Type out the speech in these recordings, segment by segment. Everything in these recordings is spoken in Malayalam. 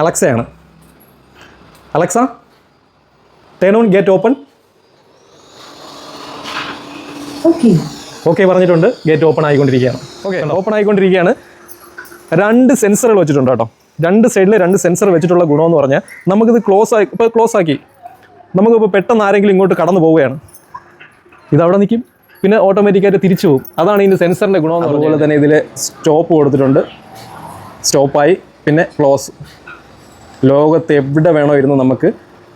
അലക്സയാണ്. Alexa turn on gate open. Okay പറഞ്ഞിട്ടുണ്ട്. ഗേറ്റ് ഓപ്പൺ ആയിക്കൊണ്ടിരിക്കുകയാണ്. ഓക്കെ ഓപ്പൺ ആയിക്കൊണ്ടിരിക്കുകയാണ്. രണ്ട് സെൻസറുകൾ വെച്ചിട്ടുണ്ട് കേട്ടോ. രണ്ട് സൈഡിൽ രണ്ട് സെൻസർ വെച്ചിട്ടുള്ള ഗുണമെന്ന് പറഞ്ഞാൽ നമുക്കിത് ക്ലോസ് ആയി ഇപ്പോൾ ക്ലോസ് ആക്കി. നമുക്കിപ്പോൾ പെട്ടെന്ന് ആരെങ്കിലും ഇങ്ങോട്ട് കടന്നു പോവുകയാണ്. ഇതവിടെ അവിടെ നിൽക്കും പിന്നെ ഓട്ടോമാറ്റിക്കായിട്ട് തിരിച്ചു പോകും. അതാണ് ഇതിന്റെ സെൻസറിന്റെ ഗുണമെന്ന് അതുപോലെ തന്നെ ഇതിൽ സ്റ്റോപ്പ് കൊടുത്തിട്ടുണ്ട്. സ്റ്റോപ്പായി പിന്നെ ക്ലോസ് ലോകത്ത് എവിടെ വേണോ ഇരുന്ന് നമുക്ക്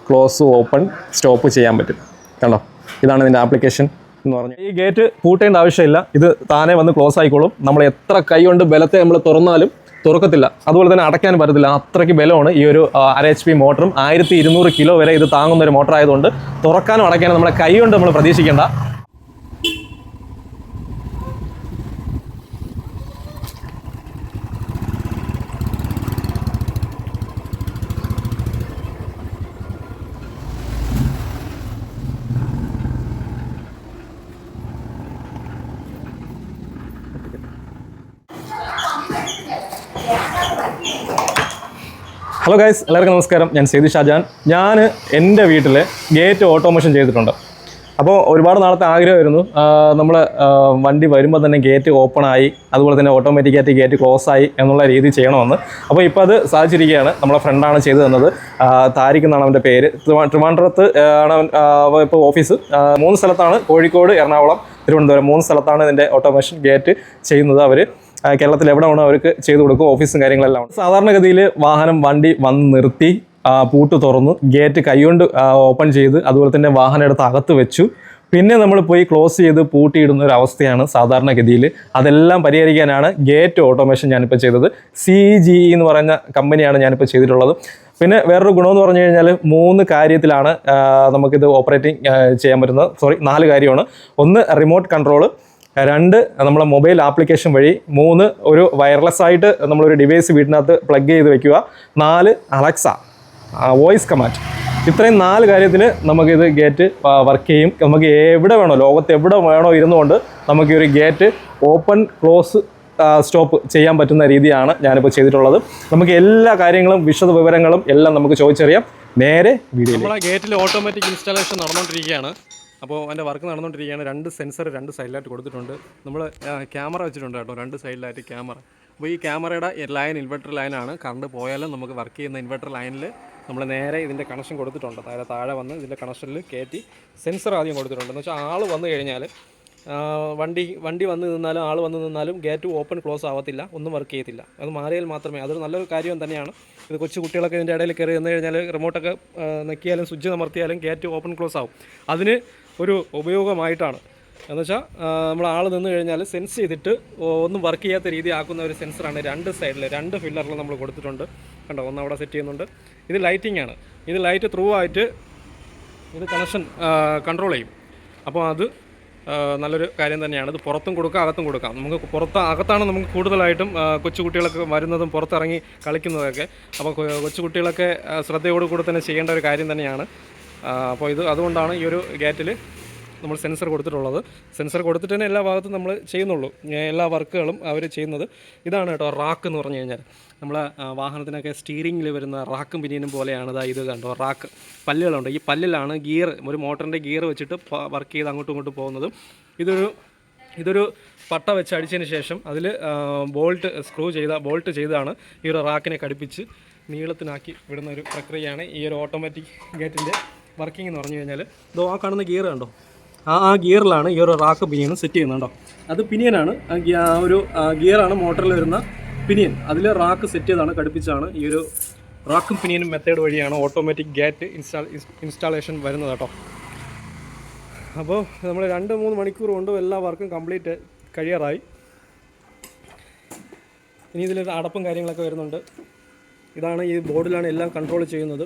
ക്ലോസ് ഓപ്പൺ സ്റ്റോപ്പ് ചെയ്യാൻ പറ്റും. കണ്ടോ? ഇതാണ് ഇതിന്റെ ആപ്ലിക്കേഷൻ എന്ന് പറഞ്ഞു. ഈ ഗേറ്റ് പൂട്ടേണ്ട ആവശ്യമില്ല. ഇത് താനെ വന്ന് ക്ലോസ് ആയിക്കോളും. നമ്മൾ എത്ര കൈ കൊണ്ട് ബലത്തെ നമ്മൾ തുറന്നാലും തുറക്കത്തില്ല. അതുപോലെ തന്നെ അടയ്ക്കാൻ പറ്റത്തില്ല. അത്രയ്ക്ക് ബലമാണ്. ഈ ഒരു ആർ എച്ച് പി മോട്ടറും ആയിരത്തി ഇരുന്നൂറ് കിലോ വരെ ഇത് താങ്ങുന്ന ഒരു മോട്ടർ ആയതുകൊണ്ട് തുറക്കാനും അടയ്ക്കാനും നമ്മളെ കൈ കൊണ്ട് നമ്മൾ പ്രതീക്ഷിക്കേണ്ട ഹലോ ഗൈസ് എല്ലാവർക്കും നമസ്കാരം. ഞാൻ സേതു ഷാജാൻ. ഞാൻ എന്റെ വീട്ടിൽ ഗേറ്റ് ഓട്ടോമേഷൻ ചെയ്തിട്ടുണ്ട്. അപ്പോൾ ഒരുപാട് നാളത്തെ ആഗ്രഹമായിരുന്നു. നമ്മൾ വണ്ടി വരുമ്പോൾ തന്നെ ഗേറ്റ് ഓപ്പൺ ആയി അതുപോലെ തന്നെ ഓട്ടോമാറ്റിക്കായിട്ട് ഗേറ്റ് ക്ലോസ് ആയി എന്നുള്ള രീതി ചെയ്യണമെന്ന്. അപ്പോൾ ഇപ്പോൾ അത് സാധിച്ചിരിക്കുകയാണ്. നമ്മളെ ഫ്രണ്ടാണ് ചെയ്തു തന്നത്. താരിഖ് എന്നാണ് അവന്റെ പേര്. ട്രിവാ- ട്രിവാൻഡ്രത്ത് ആണ് അവൻ ഇപ്പോൾ ഓഫീസ് മൂന്ന് സ്ഥലത്താണ് കോഴിക്കോട് എറണാകുളം തിരുവനന്തപുരം. മൂന്ന് സ്ഥലത്താണ് ഇതിന്റെ ഓട്ടോമേഷൻ ഗേറ്റ് ചെയ്യുന്നത് അവർ കേരളത്തിൽ എവിടെ വേണോ അവർക്ക് ചെയ്തു കൊടുക്കും ഓഫീസും കാര്യങ്ങളെല്ലാം ഉണ്ട്. സാധാരണഗതിയിൽ വാഹനം വണ്ടി വന്ന് നിർത്തി പൂട്ട് തുറന്നു ഗേറ്റ് കൈകൊണ്ട് ഓപ്പൺ ചെയ്ത് അതുപോലെ തന്നെ വാഹനം എടുത്ത് അകത്ത് വെച്ചു. പിന്നെ നമ്മൾ പോയി ക്ലോസ് ചെയ്ത് പൂട്ടിയിടുന്ന ഒരു അവസ്ഥയാണ് സാധാരണഗതിയിൽ. അതെല്ലാം പരിഹരിക്കാനാണ് ഗേറ്റ് ഓട്ടോമേഷൻ ഞാനിപ്പോൾ ചെയ്തത്. സി ജി എന്ന് പറഞ്ഞ കമ്പനിയാണ് ഞാനിപ്പോൾ ചെയ്തിട്ടുള്ളത്. പിന്നെ വേറൊരു ഗുണമെന്ന് പറഞ്ഞു കഴിഞ്ഞാൽ മൂന്ന് കാര്യത്തിലാണ് നമുക്കിത് ഓപ്പറേറ്റിംഗ് ചെയ്യാൻ പറ്റുന്നത്. സോറി നാല് കാര്യമാണ്. ഒന്ന് റിമോട്ട് കൺട്രോൾ രണ്ട് നമ്മളെ മൊബൈൽ ആപ്ലിക്കേഷൻ വഴി. മൂന്ന് ഒരു വയർലെസ് ആയിട്ട് നമ്മളൊരു ഡിവൈസ് വീട്ടിനകത്ത് പ്ലഗ് ചെയ്ത് വെക്കുക. നാല് അലക്സ വോയിസ് കമാൻഡ് ഇത്രയും നാല് കാര്യത്തിൽ നമുക്കിത് ഗേറ്റ് വർക്ക് ചെയ്യും. നമുക്ക് എവിടെ വേണോ ലോകത്ത് എവിടെ വേണോ ഇരുന്നുകൊണ്ട് നമുക്ക് ഒരു ഗേറ്റ് ഓപ്പൺ ക്ലോസ് സ്റ്റോപ്പ് ചെയ്യാൻ പറ്റുന്ന രീതിയാണ് ഞാനിപ്പോൾ ചെയ്തിട്ടുള്ളത്. നമുക്ക് എല്ലാ കാര്യങ്ങളും വിശദ വിവരങ്ങളും എല്ലാം നമുക്ക് ചോദിച്ചറിയാം. നേരെ വീഡിയോ ഗേറ്റിൽ ഓട്ടോമാറ്റിക് ഇൻസ്റ്റാളേഷൻ നടന്നുകൊണ്ടിരിക്കുകയാണ് അപ്പോൾ അതിന്റെ വർക്ക് നടന്നുകൊണ്ടിരിക്കുകയാണ്. രണ്ട് സെൻസർ രണ്ട് സൈഡിലായിട്ട് കൊടുത്തിട്ടുണ്ട്. നമ്മൾ ക്യാമറ വെച്ചിട്ടുണ്ട് കേട്ടോ രണ്ട് സൈഡിലായിട്ട് ക്യാമറ അപ്പോൾ ഈ ക്യാമറയുടെ ലൈൻ ഇൻവെർട്ടർ ലൈനാണ് കറണ്ട് പോയാലും നമുക്ക് വർക്ക് ചെയ്യുന്ന ഇൻവെർട്ടർ ലൈനിൽ നമ്മൾ നേരെ ഇതിന്റെ കണക്ഷൻ കൊടുത്തിട്ടുണ്ട്. താഴെ താഴെ വന്ന് ഇതിന്റെ കണക്ഷനിൽ കയറ്റി സെൻസർ ആദ്യം കൊടുത്തിട്ടുണ്ട്. എന്ന് വെച്ചാൽ ആൾ വന്നു കഴിഞ്ഞാൽ വണ്ടി വണ്ടി വന്ന് നിന്നാലും ആൾ വന്ന് നിന്നാലും ഗേറ്റ് ഓപ്പൺ ക്ലോസ് ആവത്തില്ല. ഒന്നും വർക്ക് ചെയ്യത്തില്ല. അത് മാറിയാൽ മാത്രമേ അതൊരു നല്ലൊരു കാര്യം തന്നെയാണ്. ഇത് കൊച്ചു കുട്ടികളൊക്കെ ഇതിന്റെ ഇടയിൽ കയറി വന്നു കഴിഞ്ഞാൽ റിമോട്ടൊക്കെ നെക്കിയാലും സ്വിച്ച് അമർത്തിയാലും ഗേറ്റ് ഓപ്പൺ ക്ലോസ് ആവും. അതിന് ഒരു ഉപയോഗമായിട്ടാണ്. എന്നുവെച്ചാൽ നമ്മൾ ആൾ നിന്ന് കഴിഞ്ഞാൽ സെൻസ് ചെയ്തിട്ട് ഒന്നും വർക്ക് ചെയ്യാത്ത രീതി ആക്കുന്ന ഒരു സെൻസറാണ് രണ്ട് സൈഡിൽ രണ്ട് ഫില്ലറിൽ നമ്മൾ കൊടുത്തിട്ടുണ്ട്. കണ്ടോ ഒന്ന് അവിടെ സെറ്റ് ചെയ്യുന്നുണ്ട്. ഇത് ലൈറ്റിംഗ് ആണ്. ഇത് ലൈറ്റ് ത്രൂ ആയിട്ട് ഇത് കണക്ഷൻ കൺട്രോൾ ചെയ്യും. അപ്പോൾ അത് നല്ലൊരു കാര്യം തന്നെയാണ്. ഇത് പുറത്തും കൊടുക്കാം അകത്തും കൊടുക്കാം. നമുക്ക് പുറത്ത് അകത്താണ് നമുക്ക് കൂടുതലായിട്ടും കൊച്ചുകുട്ടികളൊക്കെ വരുന്നതും പുറത്തിറങ്ങി കളിക്കുന്നതൊക്കെ. അപ്പോൾ കൊച്ചുകുട്ടികളൊക്കെ ശ്രദ്ധയോടുകൂടി തന്നെ ചെയ്യേണ്ട ഒരു കാര്യം തന്നെയാണ്. അപ്പോൾ ഇത് അതുകൊണ്ടാണ് ഈ ഒരു ഗേറ്റിൽ നമ്മൾ സെൻസർ കൊടുത്തിട്ടുള്ളത്. സെൻസർ കൊടുത്തിട്ട് തന്നെ എല്ലാ ഭാഗത്തും നമ്മൾ ചെയ്യുന്നുള്ളൂ. എല്ലാ വർക്കുകളും അവർ ചെയ്യുന്നത്. ഇതാണ് കേട്ടോ റാക്ക് എന്ന് പറഞ്ഞു കഴിഞ്ഞാൽ നമ്മളെ വാഹനത്തിനൊക്കെ സ്റ്റീറിങ്ങിൽ വരുന്ന റാക്കും പിന്നീനും പോലെയാണ്. ഇതാ ഇത് കണ്ടോ റാക്ക്. പല്ലുകളുണ്ട്. ഈ പല്ലിലാണ് ഗിയർ ഒരു മോട്ടറിന്റെ ഗിയർ വെച്ചിട്ട് വർക്ക് ചെയ്ത് അങ്ങോട്ടും ഇങ്ങോട്ടും പോകുന്നതും. ഇതൊരു ഇതൊരു പട്ട വെച്ച് അടിച്ചതിന് ശേഷം അതിൽ ബോൾട്ട് സ്ക്രൂ ചെയ്ത ബോൾട്ട് ചെയ്താണ് ഈ ഒരു റാക്കിനെ ഘടിപ്പിച്ച് നീളത്തിനാക്കി വിടുന്ന ഒരു പ്രക്രിയയാണ് ഈ ഒരു ഓട്ടോമാറ്റിക് ഗേറ്റിന്റെ വർക്കിംഗ് എന്ന് പറഞ്ഞു കഴിഞ്ഞാൽ ഇതോ ആ കാണുന്ന ഗിയർ കണ്ടോ? ആ ആ ഗിയറിലാണ് ഈ ഒരു റാക്ക് പിനിയൻ സെറ്റ് ചെയ്യുന്നത് ചെയ്യുന്നുണ്ടോ അത് പിനിയനാണ് ആ ഒരു ഗിയറാണ് മോട്ടറിൽ വരുന്ന പിനിയൻ അതിൽ റാക്ക് സെറ്റ് ചെയ്താണ് ഘടിപ്പിച്ചാണ് ഈ ഒരു റാക്കും പിനിയനും മെത്തേഡ് വഴിയാണ് ഓട്ടോമാറ്റിക് ഗേറ്റ് ഇൻസ്റ്റാൾ ഇൻസ്റ്റാളേഷൻ വരുന്നത് കേട്ടോ. അപ്പോൾ നമ്മൾ രണ്ട് മൂന്ന് മണിക്കൂർ കൊണ്ട് എല്ലാ വർക്കും കംപ്ലീറ്റ് കഴിയാറായി. ഇനി ഇതിൽ അടപ്പും കാര്യങ്ങളൊക്കെ വരുന്നുണ്ട്. ഇതാണ് ഈ ബോർഡിലാണ് എല്ലാം കൺട്രോൾ ചെയ്യുന്നത്.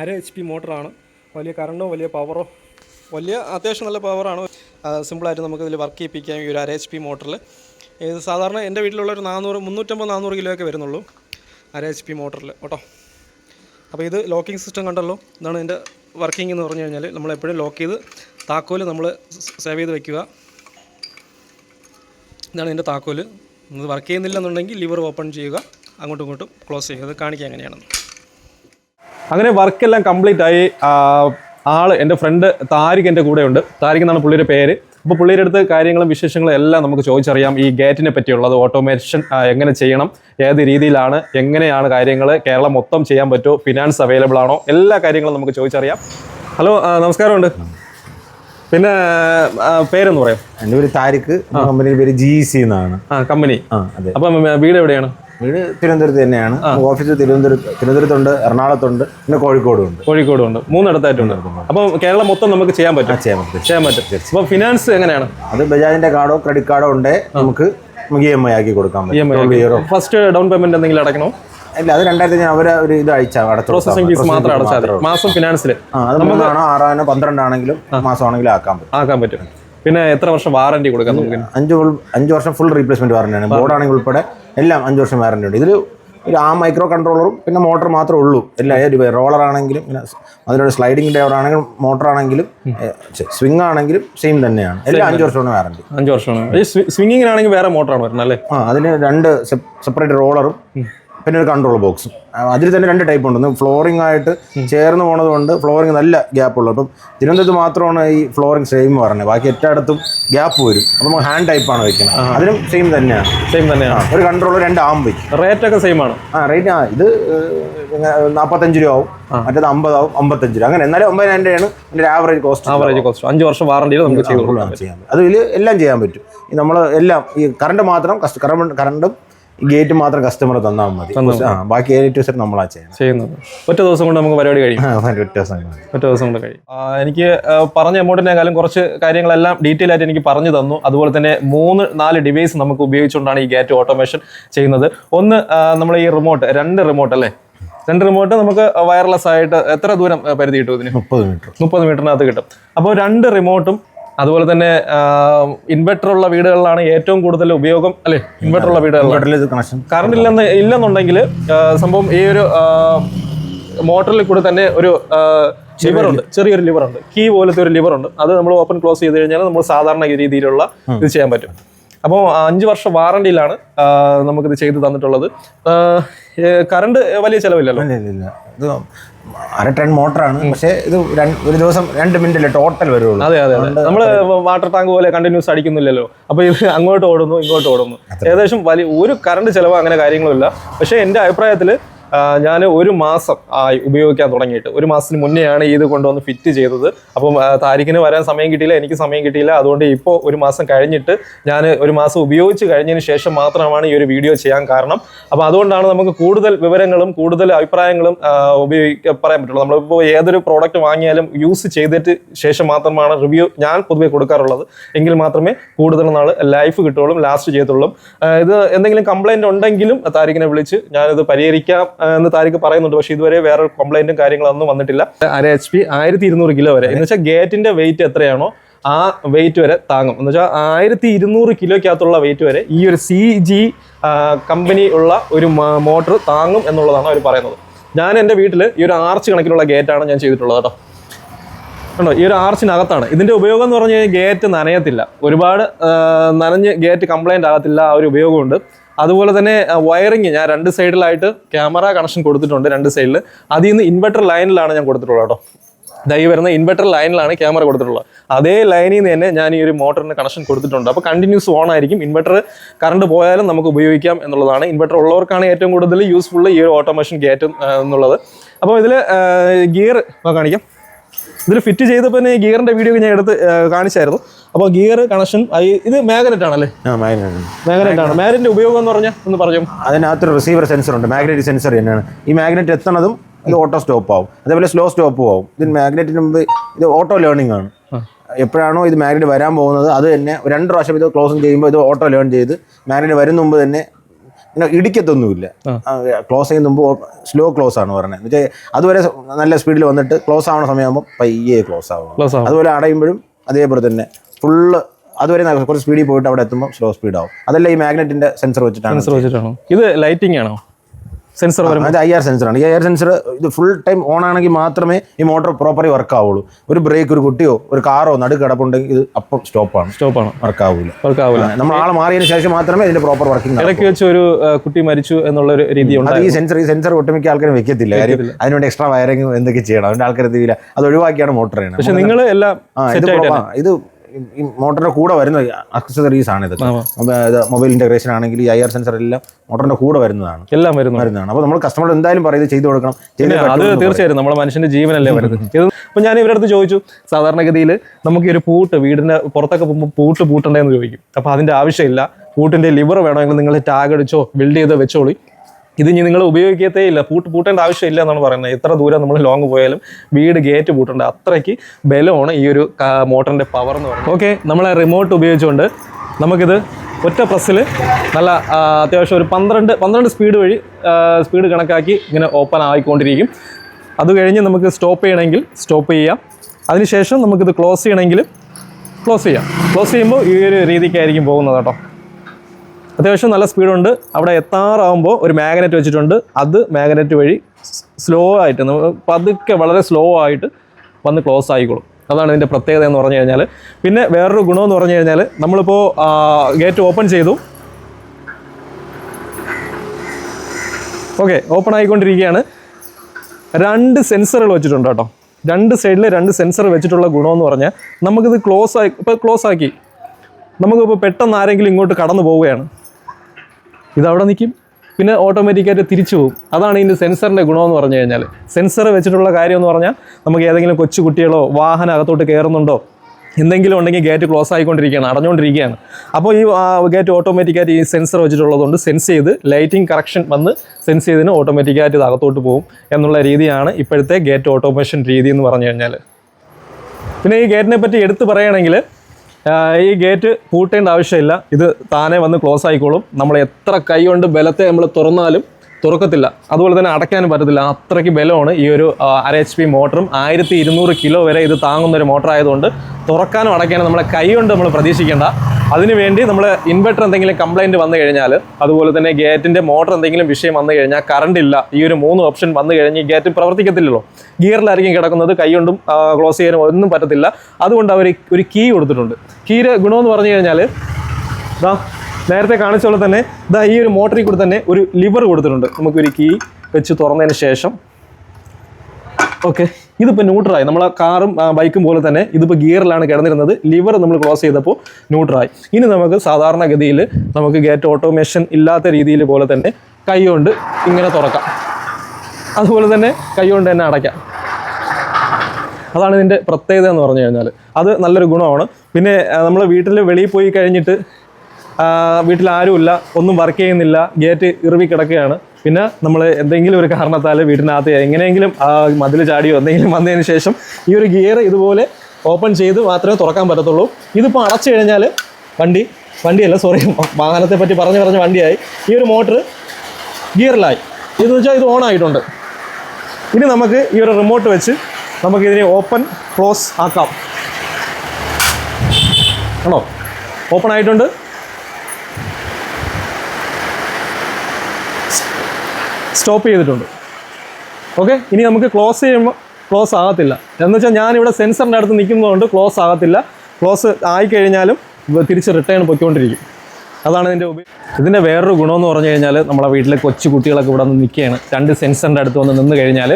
അര എച്ച് പി മോട്ടറാണ് വലിയ കറണ്ടോ വലിയ പവറോ വലിയ അത്യാവശ്യം നല്ല പവറാണ് സിമ്പിളായിട്ട് നമുക്കിതിൽ വർക്ക് ചെയ്യിപ്പിക്കാം ഈ ഒരു അര എച്ച് പി മോട്ടറിൽ ഇത് സാധാരണ എന്റെ വീട്ടിലുള്ള ഒരു നാനൂറ് മുന്നൂറ്റമ്പത് നാനൂറ് കിലോ ഒക്കെ വരുന്നുള്ളൂ അര എച്ച് പി മോട്ടറിൽ കേട്ടോ? അപ്പോൾ ഇത് ലോക്കിംഗ് സിസ്റ്റം കണ്ടല്ലോ? ഇതാണ് ഇതിന്റെ വർക്കിംഗ് എന്ന് പറഞ്ഞു കഴിഞ്ഞാൽ നമ്മൾ എപ്പോഴും ലോക്ക് ചെയ്ത് താക്കോൽ നമ്മൾ സേവ് ചെയ്ത് വെക്കുക. ഇതാണ് ഇതിന്റെ താക്കോൽ. ഇത് വർക്ക് ചെയ്യുന്നില്ല എന്നുണ്ടെങ്കിൽ ലിവർ ഓപ്പൺ ചെയ്യുക. അങ്ങോട്ടും ഇങ്ങോട്ടും ക്ലോസ് ചെയ്യുക. അത് കാണിക്കുക എങ്ങനെയാണെന്ന്. അങ്ങനെ വർക്കെല്ലാം കംപ്ലീറ്റ് ആയി. ആൾ എന്റെ ഫ്രണ്ട് താരിഖ് എന്റെ കൂടെ ഉണ്ട് താരിഖ് എന്നാണ് പുള്ളിയുടെ പേര്. അപ്പോൾ പുള്ളിയുടെ അടുത്ത് കാര്യങ്ങളും വിശേഷങ്ങളും എല്ലാം നമുക്ക് ചോദിച്ചറിയാം. ഈ ഗേറ്റിനെ പറ്റിയുള്ളത് ഓട്ടോമേഷൻ എങ്ങനെ ചെയ്യണം? ഏത് രീതിയിലാണ്? എങ്ങനെയാണ് കാര്യങ്ങൾ കേരളം മൊത്തം ചെയ്യാൻ പറ്റുമോ ഫിനാൻസ് അവൈലബിൾ ആണോ? എല്ലാ കാര്യങ്ങളും നമുക്ക് ചോദിച്ചറിയാം. ഹലോ നമസ്കാരമുണ്ട്. പിന്നെ പേരെന്ന് പറയാം. എന്റെ പേര് താരിഖ്. കമ്പനിയുടെ പേര് ജി സി എന്നാണ്. ആ കമ്പനി ആ അതെ. അപ്പം വീട് എവിടെയാണ്? വീട് തിരുവനന്തപുരത്ത് തന്നെയാണ്. ഓഫീസ് തിരുവനന്തപുരത്ത് തിരുവനന്തപുരത്തുണ്ട് എറണാകുളത്തുണ്ട് പിന്നെ കോഴിക്കോടും ഉണ്ട് കോഴിക്കോടും ഉണ്ട് മൂന്നിടത്തായിട്ടുണ്ട് അപ്പോൾ കേരളം മൊത്തം നമുക്ക് ചെയ്യാൻ പറ്റും. ചെയ്യാൻ പറ്റും. ചെയ്യാൻ പറ്റും. അപ്പൊ ഫിനാൻസ് എങ്ങനെയാണ്? അത് ബജാജിന്റെ കാർഡോ ക്രെഡിറ്റ് കാർഡോ ഉണ്ടേ നമുക്ക് നമുക്ക് ഇ എം ഐ ആക്കി കൊടുക്കാൻ പറ്റും. ഫസ്റ്റ് ഡൗൺ പേയ്മെന്റ് എന്തെങ്കിലും അടയ്ക്കണോ? അല്ല അത് രണ്ടായിരത്തി അവരെ ഒരു ഇത് അയച്ചാ അടച്ചു പ്രോസസിംഗ് ഫീസ് മാത്രം അടച്ചാൽ മാസം ഫിനാൻസിൽ മൂന്നാണോ ആറാണോ പന്ത്രണ്ടാണെങ്കിലും മാസമാണെങ്കിലും ആക്കാൻ പറ്റും. ആക്കാൻ പറ്റും. പിന്നെ എത്ര വർഷം വാറണ്ടി കൊടുക്കാൻ നമുക്ക്? അഞ്ച് അഞ്ച് വർഷം ഫുൾ റീപ്ലേസ്മെന്റ് വാറന്റിയാണ് ബോർഡാണെങ്കിൽ ഉൾപ്പെടെ എല്ലാം അഞ്ച് വർഷം വാറന്റി ഉണ്ട്. ഇതിൽ ഒരു ആ മൈക്രോ കൺട്രോളറും പിന്നെ മോട്ടർ മാത്രമേ ഉള്ളൂ. എല്ലാ റോളർ ആണെങ്കിലും പിന്നെ അതിലൊരു സ്ലൈഡിംഗ് ഡ്രൈവർ ആണെങ്കിലും മോട്ടർ ആണെങ്കിലും സ്വിംഗ് ആണെങ്കിലും സെയിം തന്നെയാണ്. എല്ലാം അഞ്ച് വർഷമാണ് വാറണ്ടി അഞ്ച് വർഷമാണ്. സ്വിംഗിങ്ങിനാണെങ്കിൽ വേറെ മോട്ടറാണ് വരുന്നത് അല്ലേ? ആ അതിന് രണ്ട് സെപ്പറേറ്റ് റോളറും പിന്നെ ഒരു കൺട്രോൾ ബോക്സും അതിൽ തന്നെ രണ്ട് ടൈപ്പ് ഉണ്ട്. ഫ്ലോറിംഗ് ആയിട്ട് ചേർന്ന് പോണത് കൊണ്ട് ഫ്ലോറിംഗ് നല്ല ഗ്യാപ്പ് ഉള്ളു. അപ്പം തിരുവനന്തപുരത്ത് മാത്രമാണ് ഈ ഫ്ലോറിംഗ് സെയിം പറഞ്ഞത്. ബാക്കി എല്ലായിടത്തും ഗ്യാപ്പ് വരും. അപ്പം നമുക്ക് ഹാൻഡ് ആണ് വെക്കുന്നത്. അതിനും സെയിം തന്നെയാണ്. സെയിം തന്നെയാണ്. ഒരു കൺട്രോൾ രണ്ട് ആം വയ്ക്കും. റേറ്റ് ഒക്കെ സെയിം ആണ്. ആ റേറ്റ് ആ ഇത് നാൽപ്പത്തഞ്ച് രൂപ ആവും. മറ്റേത് അമ്പതാവും അമ്പത്തഞ്ച് രൂപ. അങ്ങനെ എന്നാലും ഒമ്പതിനായിരം രൂപയാണ് എന്റെ ആവറേജ് കോസ്റ്റ് ആവറേജ് കോസ്റ്റ് അഞ്ച് വർഷം വാറണ്ടി നമുക്ക് ചെയ്യാൻ പറ്റും. അതിൽ എല്ലാം ചെയ്യാൻ പറ്റും. നമ്മൾ എല്ലാം ഈ കറണ്ട് മാത്രം കറണ്ട് ഗേറ്റ് മാത്രം കസ്റ്റമർ തന്നാൽ മതി. ബാക്കി സെറ്റ് നമ്മളാ ചെയ്യണം. ചെയ്യുന്നത്. ഒറ്റ ദിവസം കൊണ്ട് നമുക്ക് പരിപാടി കഴിയും. ഒറ്റ ദിവസം ഒറ്റ ദിവസം കൊണ്ട് കഴിയും. എനിക്ക് പറഞ്ഞ എമൗണ്ടിനേക്കാളും കുറച്ച് കാര്യങ്ങളെല്ലാം ഡീറ്റെയിൽ ആയിട്ട് എനിക്ക് പറഞ്ഞു തന്നു. അതുപോലെ തന്നെ മൂന്ന് നാല് ഡിവൈസ് നമുക്ക് ഉപയോഗിച്ചുകൊണ്ടാണ് ഈ ഗേറ്റ് ഓട്ടോമേഷൻ ചെയ്യുന്നത്. ഒന്ന് നമ്മൾ ഈ റിമോട്ട് രണ്ട് റിമോട്ട് അല്ലേ? രണ്ട് റിമോട്ട് നമുക്ക് വയർലെസ് ആയിട്ട് എത്ര ദൂരം പരിധി കിട്ടും ഇതിന്? മുപ്പത് മീറ്റർ. മുപ്പത് മീറ്ററിനകത്ത് കിട്ടും. അപ്പോൾ രണ്ട് റിമോട്ടും അതുപോലെ തന്നെ ഇൻവെർട്ടർ ഉള്ള വീടുകളിലാണ് ഏറ്റവും കൂടുതൽ ഉപയോഗം അല്ലെ? ഇൻവെർട്ടർ ഉള്ള വീടുകളിലാണ്. കറണ്ട് ഇല്ലെന്ന് ഇല്ലെന്നുണ്ടെങ്കിൽ സംഭവം ഈ ഒരു മോട്ടറിൽ കൂടെ തന്നെ ഒരു ലിവർ ഉണ്ട്. ചെറിയൊരു ലിവർ ഉണ്ട്. കീ പോലത്തെ ഒരു ലിവർ ഉണ്ട്. അത് നമ്മൾ ഓപ്പൺ ക്ലോസ് ചെയ്ത് കഴിഞ്ഞാൽ നമ്മൾ സാധാരണ രീതിയിലുള്ള ഇത് ചെയ്യാൻ പറ്റും. അപ്പോൾ അഞ്ച് വർഷം വാറണ്ടിയിലാണ് നമുക്കിത് ചെയ്ത് തന്നിട്ടുള്ളത്. കറണ്ട് വലിയ ചിലവില്ലല്ലോ. അര ടൺ മോട്ടറാണ് പക്ഷേ ഇത് ഒരു ദിവസം രണ്ട് മിനിറ്റ് ടോട്ടൽ വരുള്ളൂ. അതെ അതെ നമ്മൾ വാട്ടർ ടാങ്ക് പോലെ കണ്ടിന്യൂസ് അടിക്കുന്നില്ലല്ലോ. അപ്പൊ ഇത് അങ്ങോട്ട് ഓടുന്നു ഇങ്ങോട്ട് ഓടുന്നു. ഏകദേശം വലിയ ഒരു കറണ്ട് ചിലവ് അങ്ങനെ കാര്യങ്ങളില്ല പക്ഷേ എന്റെ അഭിപ്രായത്തിൽ ഞാൻ ഒരു മാസം ഉപയോഗിക്കാൻ തുടങ്ങിയിട്ട്. ഒരു മാസത്തിന് മുന്നെയാണ് ഇത് കൊണ്ടുവന്ന് ഫിറ്റ് ചെയ്തത്. അപ്പം താരിഖിന് വരാൻ സമയം കിട്ടിയില്ല എനിക്ക് സമയം കിട്ടിയില്ല. അതുകൊണ്ട് ഇപ്പോൾ ഒരു മാസം കഴിഞ്ഞിട്ട് ഞാൻ ഒരു മാസം ഉപയോഗിച്ച് കഴിഞ്ഞതിന് ശേഷം മാത്രമാണ് ഈ ഒരു വീഡിയോ ചെയ്യാൻ കാരണം. അപ്പോൾ അതുകൊണ്ടാണ് നമുക്ക് കൂടുതൽ വിവരങ്ങളും കൂടുതൽ അഭിപ്രായങ്ങളും ഉപയോഗിക്കാൻ ഉപയോഗിക്ക പറയാൻ പറ്റുള്ളൂ. നമ്മളിപ്പോൾ ഏതൊരു പ്രോഡക്റ്റ് വാങ്ങിയാലും യൂസ് ചെയ്തിട്ട് ശേഷം മാത്രമാണ് റിവ്യൂ ഞാൻ പൊതുവെ കൊടുക്കാറുള്ളത്. എങ്കിൽ മാത്രമേ കൂടുതൽ നാൾ ലൈഫ് കിട്ടുള്ളൂ ലാസ്റ്റ് ചെയ്യത്തുള്ളൂ. ഇത് എന്തെങ്കിലും കംപ്ലൈന്റ് ഉണ്ടെങ്കിലും താരിഖിനെ വിളിച്ച് ഞാനിത് പരിഹരിക്കാം. എന്ന് താരിക്ക് പറയുന്നുണ്ട്. പക്ഷെ ഇതുവരെ വേറെ കാര്യങ്ങളും കാര്യങ്ങളൊന്നും വന്നിട്ടില്ല. അര എച്ച് പി ആയിരത്തി ഇരുന്നൂറ് കിലോ വരെ. എന്ന് വെച്ചാൽ ഗേറ്റിന്റെ വെയിറ്റ് എത്രയാണോ ആ വെയിറ്റ് വരെ താങ്ങും. എന്ന് വെച്ചാൽ ആയിരത്തി ഇരുന്നൂറ് കിലോയ്ക്കകത്തുള്ള വെയിറ്റ് വരെ ഈ ഒരു സി ജി കമ്പനി ഉള്ള ഒരു മോട്ടർ താങ്ങും എന്നുള്ളതാണ് അവർ പറയുന്നത്. ഞാൻ എന്റെ വീട്ടിൽ ഈ ഒരു ആർച്ച് കണക്കിലുള്ള ഗേറ്റാണ് ഞാൻ ചെയ്തിട്ടുള്ളത് കേട്ടോ. കണ്ടോ? ഈ ഒരു ആർച്ചിനകത്താണ് ഇതിന്റെ ഉപയോഗം എന്ന് പറഞ്ഞു കഴിഞ്ഞാൽ ഗേറ്റ് നനയത്തില്ല. ഒരുപാട് നനഞ്ഞ് ഗേറ്റ് കംപ്ലൈന്റ് ആകത്തില്ല ആ ഒരു ഉപയോഗമുണ്ട്. അതുപോലെ തന്നെ വയറിങ് ഞാൻ രണ്ട് സൈഡിലായിട്ട് ക്യാമറ കണക്ഷൻ കൊടുത്തിട്ടുണ്ട് രണ്ട് സൈഡിൽ അതിൽ നിന്ന് ഇൻവെർട്ടർ ലൈനിലാണ് ഞാൻ കൊടുത്തിട്ടുള്ളത് കേട്ടോ. ദൈവം വരുന്ന ഇൻവെർട്ടർ ലൈനിലാണ് ക്യാമറ കൊടുത്തിട്ടുള്ളത്. അതേ ലൈനിൽ നിന്ന് തന്നെ ഞാൻ ഈ ഒരു മോട്ടറിന് കണക്ഷൻ കൊടുത്തിട്ടുണ്ട്. അപ്പോൾ കണ്ടിന്യൂസ് ഓൺ ആയിരിക്കും. ഇൻവെർട്ടർ കറണ്ട് പോയാലും നമുക്ക് ഉപയോഗിക്കാം എന്നുള്ളതാണ്. ഇൻവെർട്ടർ ഉള്ളവർക്കാണ് ഏറ്റവും കൂടുതൽ യൂസ്ഫുൾ ഈ ഒരു ഓട്ടോമേഷൻ ഗേറ്റ് എന്നുള്ളത്. അപ്പോൾ ഇതിൽ ഗിയർ കാണിക്കാം. ഇതിൽ ഫിറ്റ് ചെയ്തപ്പോൾ തന്നെ ഗിയറിന്റെ വീഡിയോ ഞാൻ എടുത്ത് കാണിച്ചായിരുന്നു. അപ്പോൾ ഗിയർ കണക്ഷൻ ഇത് മാഗ്നറ്റ് ആണല്ലേ? മാഗ്നറ്റ് മാഗ്നറ്റ് ആണ്. മാഗ്നറ്റിന്റെ ഉപയോഗം എന്ന് പറഞ്ഞാൽ ഒന്ന് പറഞ്ഞു? അതിനകത്തൊരു റിസീവർ സെൻസർ ഉണ്ട്. മാഗ്നറ്റിക് സെൻസർ തന്നെയാണ്. ഈ മാഗ്നറ്റ് എത്തണതും ഇത് ഓട്ടോ സ്റ്റോപ്പ് ആവും. അതേപോലെ സ്ലോ സ്റ്റോപ്പ് ആവും. ഇതിന് മാഗ്നറ്റിന് മുമ്പ് ഇത് ഓട്ടോ ലേണിംഗ് ആണ്. എപ്പോഴാണോ ഇത് മാഗ്നറ്റ് വരാൻ പോകുന്നത് അത് തന്നെ രണ്ട് പ്രാവശ്യം ഇത് ക്ലോസിങ് ചെയ്യുമ്പോൾ ഇത് ഓട്ടോ ലേൺ ചെയ്ത് മാഗ്നറ്റ് വരുന്ന മുമ്പ് തന്നെ പിന്നെ ഇടിക്കത്തൊന്നുമില്ല. ക്ലോസ് ചെയ്യുന്ന മുമ്പ് സ്ലോ ക്ലോസ് ആണ് പറയുന്നത് എന്ന് വെച്ചാൽ അതുവരെ നല്ല സ്പീഡിൽ വന്നിട്ട് ക്ലോസ് ആവുന്ന സമയമാകുമ്പോൾ പയ്യെ ക്ലോസ് ആവും. അതുപോലെ അടയുമ്പോഴും അതേപോലെ തന്നെ ഫുള്ള് അതുവരെ കുറച്ച് സ്പീഡിൽ പോയിട്ട് അവിടെ എത്തുമ്പോൾ സ്ലോ സ്പീഡ് ആവും. അതല്ല ഈ മാഗ്നറ്റിന്റെ സെൻസർ വെച്ചിട്ടാണ് സെൻസർ വെച്ചിട്ടാണോ? ഇത് ലൈറ്റിംഗ് ആണോ? സെൻസർ അത് ഐ ആർ സെൻസറാണ് ഈ ഐ ആർ സെൻസർ ഇത് ഫുൾ ടൈം ഓൺ ആണെങ്കിൽ മാത്രമേ ഈ മോട്ടോർ പ്രോപ്പറായി വർക്ക് ആവുള്ളൂ. ഒരു ബ്രേക്ക് ഒരു കുട്ടിയോ ഒരു കാറോ നടുക്ക് കിടപ്പുണ്ടെങ്കിൽ ഇത് അപ്പം സ്റ്റോപ്പ് ആണ്. വർക്ക് ആവില്ല വർക്ക് ആവില്ല നമ്മൾ ആൾ മാറിയതിന് ശേഷം മാത്രമേ ഇതിന്റെ പ്രോപ്പർ വർക്കിംഗ് ഇടയ്ക്ക് വെച്ച് ഒരു കുട്ടി മരിച്ചു എന്നുള്ള ഒരു രീതി അത് ഈ സെൻസർ ഈ സെൻസർ ഒട്ടുമിക്ക ആൾക്കാരും വെക്കത്തില്ല. കാര്യം അതിനുവേണ്ടി എക്സ്ട്രാ വയറിംഗ് എന്തൊക്കെ ചെയ്യണം? അതിന്റെ ആൾക്കാർ എത്തിയില്ല അത് ഒഴിവാക്കിയാണ് മോട്ടർ ചെയ്യണം പക്ഷെ നിങ്ങൾ എല്ലാം ഇത് ഈ മോട്ടറിന്റെ കൂടെ വരുന്ന അക്സസറീസ് ആണ് ഇത് മൊബൈൽ ഇന്റഗ്രേഷൻ ആണെങ്കിൽ ഈ ഐ ആർ സെൻസർ എല്ലാം മോട്ടറിന്റെ കൂടെ വരുന്നതാണ്. എല്ലാം വരുന്നു. വരുന്നതാണ്. അപ്പോൾ നമ്മൾ കസ്റ്റമർ എന്തായാലും പറയുന്നത് ചെയ്തു കൊടുക്കണം. അത്. തീർച്ചയായും നമ്മുടെ മനുഷ്യന്റെ ജീവനല്ലേ വരുന്നത്. ഇത് അപ്പൊ ഞാൻ ഇവരുടെ അടുത്ത് ചോദിച്ചു സാധാരണഗതിയിൽ നമുക്ക് ഒരു പൂട്ട് വീടിന്റെ പുറത്തൊക്കെ പോകുമ്പോൾ പൂട്ട് പൂട്ടണ്ടേന്ന് ചോദിക്കും. അപ്പൊ അതിന്റെ ആവശ്യമില്ല. പൂട്ടിന്റെ ലിവർ വേണമെങ്കിൽ നിങ്ങൾ ടാഗ് അടിച്ചോ ബിൽഡ് ചെയ്തോ വെച്ചോളി. ഇത് ഇനി നിങ്ങൾ ഉപയോഗിക്കത്തേ ഇല്ല. പൂട്ട് പൂട്ടേണ്ട ആവശ്യമില്ല എന്നാണ് പറയുന്നത്. എത്ര ദൂരം നമ്മൾ ലോങ് പോയാലും വീട് ഗേറ്റ് പൂട്ടേണ്ട. അത്രയ്ക്ക് ബലമാണ് ഈ ഒരു മോട്ടറിന്റെ പവർ എന്ന് പറയുന്നത്. ഓക്കെ നമ്മളെ റിമോട്ട് ഉപയോഗിച്ചുകൊണ്ട് നമുക്കിത് ഒറ്റ പ്രസ്സിൽ നല്ല അത്യാവശ്യം ഒരു പന്ത്രണ്ട് പന്ത്രണ്ട് സ്പീഡ് വഴി സ്പീഡ് കണക്കാക്കി ഇങ്ങനെ ഓപ്പൺ ആയിക്കൊണ്ടിരിക്കും. അത് കഴിഞ്ഞ് നമുക്ക് സ്റ്റോപ്പ് ചെയ്യണമെങ്കിൽ സ്റ്റോപ്പ് ചെയ്യാം. അതിനുശേഷം നമുക്കിത് ക്ലോസ് ചെയ്യണമെങ്കിൽ ക്ലോസ് ചെയ്യാം. ക്ലോസ് ചെയ്യുമ്പോൾ ഈ ഒരു രീതിക്കായിരിക്കും പോകുന്നത് കേട്ടോ. അത്യാവശ്യം നല്ല സ്പീഡുണ്ട്. അവിടെ എത്താറാകുമ്പോൾ ഒരു മാഗ്നറ്റ് വെച്ചിട്ടുണ്ട്. അത് മാഗ്നറ്റ് വഴി സ്ലോ ആയിട്ട് പതുക്കെ വളരെ സ്ലോ ആയിട്ട് വന്ന് ക്ലോസ് ആയിക്കോളും. അതാണ് ഇതിന്റെ പ്രത്യേകത എന്ന് പറഞ്ഞു കഴിഞ്ഞാൽ പിന്നെ വേറൊരു ഗുണമെന്ന് പറഞ്ഞു കഴിഞ്ഞാൽ നമ്മളിപ്പോൾ ഗേറ്റ് ഓപ്പൺ ചെയ്തു. ഓക്കെ ഓപ്പൺ ആയിക്കൊണ്ടിരിക്കുകയാണ്. രണ്ട് സെൻസറുകൾ വെച്ചിട്ടുണ്ട് കേട്ടോ. രണ്ട് സൈഡിൽ രണ്ട് സെൻസർ വെച്ചിട്ടുള്ള ഗുണമെന്ന് പറഞ്ഞാൽ നമുക്കിത് ക്ലോസ് ആയി ഇപ്പോൾ ക്ലോസ് ആക്കി. നമുക്കിപ്പോൾ പെട്ടെന്ന് ആരെങ്കിലും ഇങ്ങോട്ട് കടന്നു പോവുകയാണ്. ഇതവിടെ നിൽക്കും. പിന്നെ ഓട്ടോമാറ്റിക്കായിട്ട് തിരിച്ചു പോകും. അതാണ് ഇതിന്റെ സെൻസറിന്റെ ഗുണമെന്ന് പറഞ്ഞു കഴിഞ്ഞാൽ. സെൻസർ വെച്ചിട്ടുള്ള കാര്യം എന്ന് പറഞ്ഞാൽ നമുക്ക് ഏതെങ്കിലും കൊച്ചു കുട്ടികളോ വാഹനം അകത്തോട്ട് കയറുന്നുണ്ടോ? എന്തെങ്കിലും ഉണ്ടെങ്കിൽ ഗേറ്റ് ക്ലോസ് ആയിക്കൊണ്ടിരിക്കുകയാണ് അടഞ്ഞുകൊണ്ടിരിക്കുകയാണ്. അപ്പോൾ ഈ ഗേറ്റ് ഓട്ടോമാറ്റിക്കായിട്ട് ഈ സെൻസർ വെച്ചിട്ടുള്ളതുകൊണ്ട് സെൻസ് ചെയ്ത് ലൈറ്റിംഗ് കറക്ഷൻ വന്ന് സെൻസ് ചെയ്തതിന് ഓട്ടോമാറ്റിക്കായിട്ട് ഇത് അകത്തോട്ട് പോകും എന്നുള്ള രീതിയാണ് ഇപ്പോഴത്തെ ഗേറ്റ് ഓട്ടോമേഷൻ രീതി എന്ന് പറഞ്ഞു കഴിഞ്ഞാൽ. പിന്നെ ഈ ഗേറ്റിനെ പറ്റി എടുത്തു പറയുകയാണെങ്കിൽ ഈ ഗേറ്റ് പൂട്ടേണ്ട ആവശ്യമില്ല. ഇത് താനെ വന്ന് ക്ലോസ് ആയിക്കോളും. നമ്മൾ എത്ര കൈ കൊണ്ട് ബലത്തെ നമ്മൾ തുറന്നാലും തുറക്കത്തില്ല. അതുപോലെ തന്നെ അടയ്ക്കാനും പറ്റത്തില്ല. അത്രയ്ക്ക് ബലമാണ് ഈ ഒരു അര എച്ച് പി മോട്ടറും ആയിരത്തി ഇരുന്നൂറ് കിലോ വരെ ഇത് താങ്ങുന്ന ഒരു മോട്ടർ ആയതുകൊണ്ട് തുറക്കാനും അടയ്ക്കാനും നമ്മളെ കൈ കൊണ്ട് നമ്മൾ പ്രതീക്ഷിക്കേണ്ട അതിനുവേണ്ടി നമ്മൾ ഇൻവെർട്ടർ എന്തെങ്കിലും കംപ്ലൈന്റ് വന്നു കഴിഞ്ഞാൽ അതുപോലെ തന്നെ ഗേറ്റിന്റെ മോട്ടർ എന്തെങ്കിലും വിഷയം വന്നു കഴിഞ്ഞാൽ കറണ്ട് ഇല്ല ഈ ഒരു മൂന്ന് ഓപ്ഷൻ വന്നു കഴിഞ്ഞ് ഗേറ്റ് പ്രവർത്തിക്കത്തില്ലല്ലോ. ഗിയറിലായിരിക്കും കിടക്കുന്നത് കൈ കൊണ്ടും ക്ലോസ് ചെയ്യാനും ഒന്നും പറ്റത്തില്ല. അതുകൊണ്ട് അവർ ഒരു കീ കൊടുത്തിട്ടുണ്ട്. കീയുടെ ഗുണമെന്ന് പറഞ്ഞു കഴിഞ്ഞാൽ ഇതാ നേരത്തെ കാണിച്ചോളെ തന്നെ ഇതാ ഈ ഒരു മോട്ടറിൽ കൂടി തന്നെ ഒരു ലിവർ കൊടുത്തിട്ടുണ്ട്. നമുക്കൊരു കീ വെച്ച് തുറന്നതിന് ശേഷം ഓക്കെ ഇതിപ്പോൾ ന്യൂട്രായി നമ്മളെ കാറും ബൈക്കും പോലെ തന്നെ ഇതിപ്പോൾ ഗിയറിലാണ് കിടന്നിരുന്നത്. ലിവർ നമ്മൾ ക്ലോസ് ചെയ്തപ്പോൾ ന്യൂട്രായി ഇനി നമുക്ക് സാധാരണഗതിയിൽ നമുക്ക് ഗേറ്റ് ഓട്ടോമേഷൻ ഇല്ലാത്ത രീതിയിൽ പോലെ തന്നെ കൈ കൊണ്ട് ഇങ്ങനെ തുറക്കാം. അതുപോലെ തന്നെ കൈ കൊണ്ട് തന്നെ അടയ്ക്കാം. അതാണ് ഇതിന്റെ പ്രത്യേകത എന്ന് പറഞ്ഞു കഴിഞ്ഞാൽ അത് നല്ലൊരു ഗുണമാണ്. പിന്നെ നമ്മൾ വീട്ടിൽ വെളിയിൽ പോയി കഴിഞ്ഞിട്ട് വീട്ടിൽ ആരുമില്ല ഒന്നും വർക്ക് ചെയ്യുന്നില്ല ഗേറ്റ് ഇറവി കിടക്കുകയാണ്. പിന്നെ നമ്മൾ എന്തെങ്കിലും ഒരു കാരണത്താൽ വീട്ടിനകത്ത് എങ്ങനെയെങ്കിലും മതിൽ ചാടിയോ എന്തെങ്കിലും വന്നതിന് ശേഷം ഈ ഒരു ഗിയർ ഇതുപോലെ ഓപ്പൺ ചെയ്ത് മാത്രമേ തുറക്കാൻ പറ്റത്തുള്ളൂ. ഇതിപ്പോൾ അടച്ചു കഴിഞ്ഞാൽ വണ്ടി വണ്ടിയല്ല സോറി വാഹനത്തെ പറ്റി പറഞ്ഞു പറഞ്ഞ വണ്ടിയായി. ഈ ഒരു മോട്ടർ ഗിയറിലായി. ഇതെന്ന് വെച്ചാൽ ഇത് ഓൺ ആയിട്ടുണ്ട്. ഇനി നമുക്ക് ഈ ഒരു റിമോട്ട് വെച്ച് നമുക്ക് ഇതിനെ ഓപ്പൺ ക്ലോസ് ആക്കാം. ആണോ? ഓപ്പൺ ആയിട്ടുണ്ട്. സ്റ്റോപ്പ് ചെയ്തിട്ടുണ്ട്. ഓക്കെ ഇനി നമുക്ക് ക്ലോസ് ചെയ്യുമ്പോൾ ക്ലോസ് ആകത്തില്ല. എന്ന് വെച്ചാൽ ഞാനിവിടെ സെൻസറിന്റെ അടുത്ത് നിൽക്കുന്നതുകൊണ്ട് ക്ലോസ് ആകത്തില്ല. ക്ലോസ് ആയിക്കഴിഞ്ഞാലും തിരിച്ച് റിട്ടേൺ പൊയ്ക്കൊണ്ടിരിക്കും. അതാണ് ഇതിന്റെ ഉപയോഗം. ഇതിന്റെ വേറൊരു ഗുണമെന്ന് പറഞ്ഞു കഴിഞ്ഞാൽ നമ്മളെ വീട്ടിലെ കൊച്ചു കുട്ടികളൊക്കെ ഇവിടെ നിന്ന് നിൽക്കുകയാണ്. രണ്ട് സെൻസറിന്റെ അടുത്ത് വന്ന് നിന്ന് കഴിഞ്ഞാൽ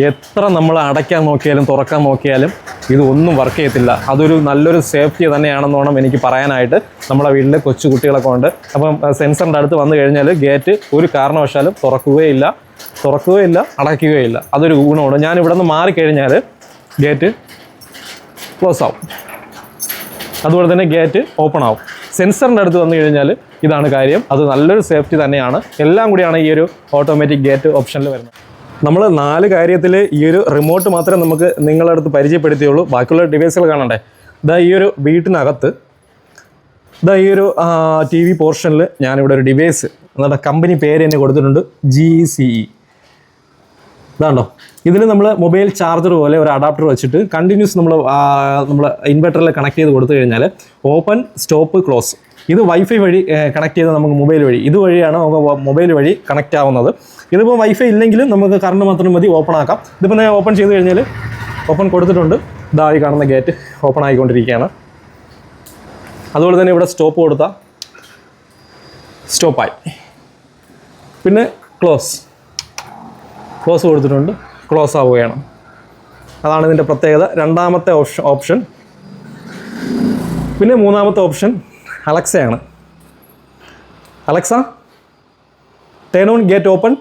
എത്ര നമ്മൾ അടയ്ക്കാൻ നോക്കിയാലും തുറക്കാൻ നോക്കിയാലും ഇത് ഒന്നും വർക്ക് ചെയ്യത്തില്ല. അതൊരു നല്ലൊരു സേഫ്റ്റി തന്നെയാണെന്ന് വേണം എനിക്ക് പറയാനായിട്ട് നമ്മുടെ വീട്ടിലെ കൊച്ചു കുട്ടികളൊക്കെ ഉണ്ട്. അപ്പം സെൻസറിന്റെ അടുത്ത് വന്നു കഴിഞ്ഞാൽ ഗേറ്റ് ഒരു കാരണവശാലും തുറക്കുകയില്ല. തുറക്കുകയില്ല അടയ്ക്കുകയില്ല. അതൊരു ഗുണമാണ് ഞാൻ ഇവിടെ നിന്ന് മാറിക്കഴിഞ്ഞാൽ ഗേറ്റ് ക്ലോസ് ആവും. അതുപോലെ തന്നെ ഗേറ്റ് ഓപ്പൺ ആവും. സെൻസറിന്റെ അടുത്ത് വന്നു കഴിഞ്ഞാൽ ഇതാണ് കാര്യം. അത് നല്ലൊരു സേഫ്റ്റി തന്നെയാണ്. എല്ലാം കൂടിയാണ് ഈ ഒരു ഓട്ടോമാറ്റിക് ഗേറ്റ് ഓപ്ഷനിൽ വരുന്നത്. നമ്മൾ നാല് കാര്യത്തിൽ ഈ ഒരു റിമോട്ട് മാത്രമേ നമുക്ക് നിങ്ങളുടെ അടുത്ത് പരിചയപ്പെടുത്തിയുള്ളൂ. ബാക്കിയുള്ള ഡിവൈസുകൾ കാണണ്ടേ? ഇതാ ഈ ഒരു വീട്ടിനകത്ത് ഇതാ ഈ ഒരു ടി വി പോർഷനിൽ ഞാനിവിടെ ഒരു ഡിവൈസ് എന്നിട്ട് കമ്പനി പേര് തന്നെ കൊടുത്തിട്ടുണ്ട് ജി സി ഇ ഇതാണ്ടോ? ഇതിൽ നമ്മൾ മൊബൈൽ ചാർജർ പോലെ ഒരു അഡാപ്റ്റർ വെച്ചിട്ട് കണ്ടിന്യൂസ് നമ്മൾ നമ്മൾ ഇൻവെർട്ടറിൽ കണക്ട് ചെയ്ത് കൊടുത്തു കഴിഞ്ഞാൽ ഓപ്പൺ സ്റ്റോപ്പ് ക്ലോസ് ഇത് വൈഫൈ വഴി കണക്ട് ചെയ്ത് നമുക്ക് മൊബൈൽ വഴി. ഇതുവഴിയാണ് നമുക്ക് മൊബൈൽ വഴി കണക്ട് ആവുന്നത്. ഇതിപ്പോൾ വൈഫൈ ഇല്ലെങ്കിലും നമുക്ക് കറണ്ട് മാത്രം മതി ഓപ്പൺ ആക്കാം. ഇതിപ്പോൾ ഞാൻ ഓപ്പൺ ചെയ്ത് കഴിഞ്ഞാൽ ഓപ്പൺ കൊടുത്തിട്ടുണ്ട്. ഇതാ ഈ കാണുന്ന ഗേറ്റ് ഓപ്പൺ ആയിക്കൊണ്ടിരിക്കുകയാണ്. അതുപോലെ തന്നെ ഇവിടെ സ്റ്റോപ്പ് കൊടുത്താൽ സ്റ്റോപ്പായി പിന്നെ ക്ലോസ് ക്ലോസ് കൊടുത്തിട്ടുണ്ട്. ക്ലോസ് ആവുകയാണ്. അതാണ് ഇതിന്റെ പ്രത്യേകത. രണ്ടാമത്തെ ഓപ്ഷൻ ഓപ്ഷൻ പിന്നെ മൂന്നാമത്തെ option അലക്സയാണ്. Alexa turn on gate open.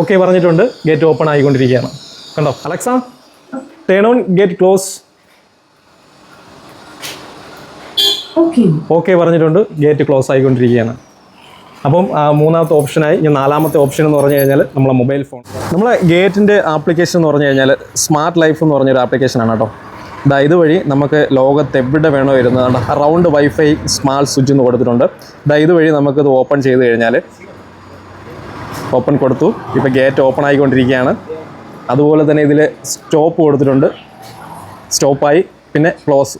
Okay പറഞ്ഞിട്ടുണ്ട്. ഗേറ്റ് ഓപ്പൺ ആയിക്കൊണ്ടിരിക്കുകയാണ്. കണ്ടോ? Alexa turn on gate close. Okay പറഞ്ഞിട്ടുണ്ട്. ഗേറ്റ് ക്ലോസ് ആയിക്കൊണ്ടിരിക്കുകയാണ്. അപ്പം മൂന്നാമത്തെ ഓപ്ഷനായി ഞാൻ നാലാമത്തെ ഓപ്ഷൻ എന്ന് പറഞ്ഞു കഴിഞ്ഞാൽ നമ്മളെ മൊബൈൽ ഫോൺ നമ്മളെ ഗേറ്റിന്റെ ആപ്ലിക്കേഷൻ എന്ന് പറഞ്ഞു കഴിഞ്ഞാൽ സ്മാർട്ട് ലൈഫ് എന്ന് പറഞ്ഞൊരു ആപ്ലിക്കേഷനാണ് കേട്ടോ. ഇതാ ഇതുവഴി നമുക്ക് ലോകത്ത് എവിടെ വേണോ ഇരുന്നതാണ്. റൗണ്ട് വൈഫൈ സ്മാർട്ട് സ്വിച്ച് എന്ന് കൊടുത്തിട്ടുണ്ട്. ഇതാ ഇതുവഴി നമുക്കിത് ഓപ്പൺ ചെയ്ത് കഴിഞ്ഞാൽ ഓപ്പൺ കൊടുത്തു. ഇപ്പോൾ ഗേറ്റ് ഓപ്പൺ ആയിക്കൊണ്ടിരിക്കുകയാണ്. അതുപോലെ തന്നെ ഇതിൽ സ്റ്റോപ്പ് കൊടുത്തിട്ടുണ്ട്. സ്റ്റോപ്പായി പിന്നെ ക്ലോസ്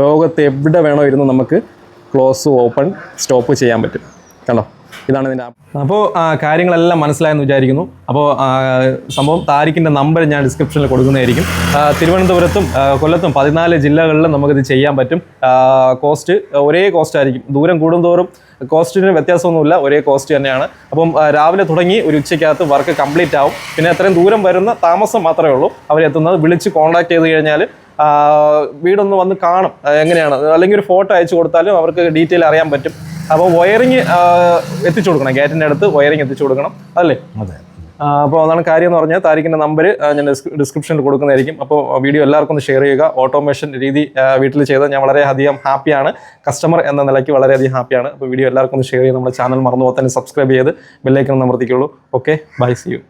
ലോകത്ത് എവിടെ വേണോ ഇരുന്ന് നമുക്ക് ക്ലോസ് ഓപ്പൺ സ്റ്റോപ്പ് ചെയ്യാൻ പറ്റും. കണ്ടോ? ഇതാണ് ഇതിന്റെ അപ്പോൾ കാര്യങ്ങളെല്ലാം മനസ്സിലായെന്ന് വിചാരിക്കുന്നു. അപ്പോൾ സംഭവം താരിഖിന്റെ നമ്പർ ഞാൻ ഡിസ്ക്രിപ്ഷനിൽ കൊടുക്കുന്നതായിരിക്കും. തിരുവനന്തപുരത്തും കൊല്ലത്തും പതിനാല് ജില്ലകളിലും നമുക്കിത് ചെയ്യാൻ പറ്റും. കോസ്റ്റ് ഒരേ കോസ്റ്റ് ആയിരിക്കും. ദൂരം കൂടുന്തോറും കോസ്റ്റിന് വ്യത്യാസമൊന്നുമില്ല. ഒരേ കോസ്റ്റ് തന്നെയാണ്. അപ്പം രാവിലെ തുടങ്ങി ഒരു ഉച്ചയ്ക്കകത്ത് വർക്ക് കംപ്ലീറ്റ് ആവും. പിന്നെ അത്രയും ദൂരം വരുന്ന താമസം മാത്രമേ ഉള്ളൂ. അവരെത്തുന്നത് വിളിച്ച് കോൺടാക്ട് ചെയ്ത് കഴിഞ്ഞാൽ വീടൊന്ന് വന്ന് കാണും. എങ്ങനെയാണ്? അല്ലെങ്കിൽ ഒരു ഫോട്ടോ അയച്ചു കൊടുത്താലും അവർക്ക് ഡീറ്റെയിൽ അറിയാൻ പറ്റും. അപ്പോൾ വയറിങ് എത്തിച്ചു കൊടുക്കണം. ഗേറ്റിന്റെ അടുത്ത് വയറിങ് എത്തിച്ചു കൊടുക്കണം. അല്ലേ അതെ. അപ്പോൾ അതാണ് കാര്യം എന്ന് പറഞ്ഞാൽ താരിഖിന്റെ നമ്പർ ഞാൻ ഡിസ്ക്രിപ്ഷനിൽ കൊടുക്കുന്നതായിരിക്കും. അപ്പോൾ വീഡിയോ എല്ലാവർക്കും ഒന്ന് ഷെയർ ചെയ്യുക. ഓട്ടോമേഷൻ രീതി വീട്ടിൽ ചെയ്ത് ഞാൻ വളരെയധികം ഹാപ്പിയാണ് കസ്റ്റമർ എന്ന നിലയ്ക്ക് വളരെയധികം ഹാപ്പിയാണ് അപ്പോൾ വീഡിയോ എല്ലാവർക്കും ഒന്ന് ഷെയർ ചെയ്ത് നമ്മുടെ ചാനൽ മറന്നു പോകാൻ സബ്സ്ക്രൈബ് ചെയ്ത് bell icon അമർത്തിക്കുള്ളൂ. Okay bye see you